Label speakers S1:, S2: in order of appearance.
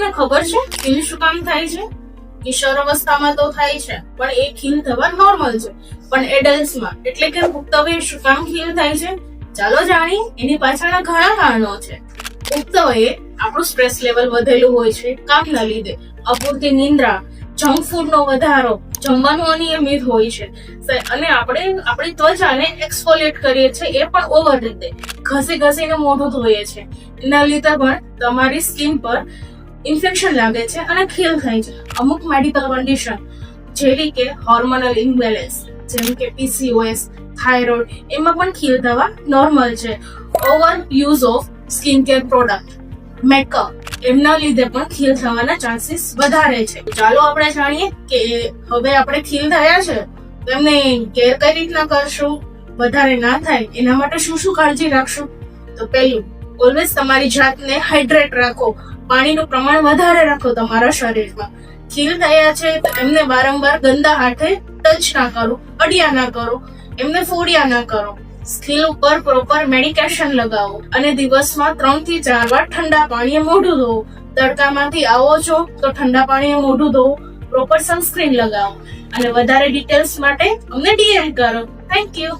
S1: તમને ખબર છે? ખીલ શું કામ થાય છે? કિશોર અવસ્થામાં તો થાય છે, પણ એ ખીલ થવા નોર્મલ છે. પણ એડલ્ટ્સમાં એટલે કે પુખ્ત વયે શું કામ ખીલ થાય છે? ચાલો જાણીએ, એની પાછળના ઘણા કારણો છે. પુખ્ત વયે આપણું સ્ટ્રેસ લેવલ વધેલું હોય છે, કામના લીધે. અપૂરતી નિંદ્રા જંક ફૂડ નો વધારો, જમવાનું અનિયમિત હોય છે. અને આપણે, આપણી ત્વચાને એક્સફોલિએટ કરીએ છીએ એ પણ ઓવર રીતે. ઘસી ઘસીને મોઢું ધોઈએ છે એના લીધે પણ તમારી સ્કિન પર ઇન્ફેક્શન લાગે છે અને ખીલ થાય છે. અમુક મેડિકલ કન્ડિશન જેવી કે હોર્મોનલ ઇમ્બેલેન્સ જેમ કે પીસીઓએસ થાઇરોઇડ એમાં પણ ખીલ થવા નોર્મલ છે. Over use of skin care product makeup એમના લીધે પણ ખીલ થવાના ચાન્સીસ વધારે છે. ચાલો આપણે જાણીએ કે હવે આપણે ખીલ થયા છે. તેમને કેર કઈ રીતના કરશું? વધારે ના થાય, એના માટે શું શું કાળજી રાખશું? તો પહેલું ઓલવેઝ તમારી જાતને હાઇડ્રેટ રાખો. પાણીનું પ્રમાણ વધારે રાખો તમારા શરીરમાં. ખીલ થયા છે તો એમને વારંવાર ગંદા હાથે ટચ ના કરો, અડિયા ના કરો, એમને ફોડિયા ના કરો. સ્કિલ ઉપર પ્રોપર મેડિકેશન લગાવો અને દિવસમાં ત્રણથી ચાર વાર ઠંડા પાણીએ મોઢું ધોવો. તડકામાંથી આવો છો તો ઠંડા પાણીએ મોઢું ધોવો પ્રોપર સનસ્ક્રીન લગાવો. અને વધારે ડિટેલ્સ માટે અમને ડીએમ કરો. Thank you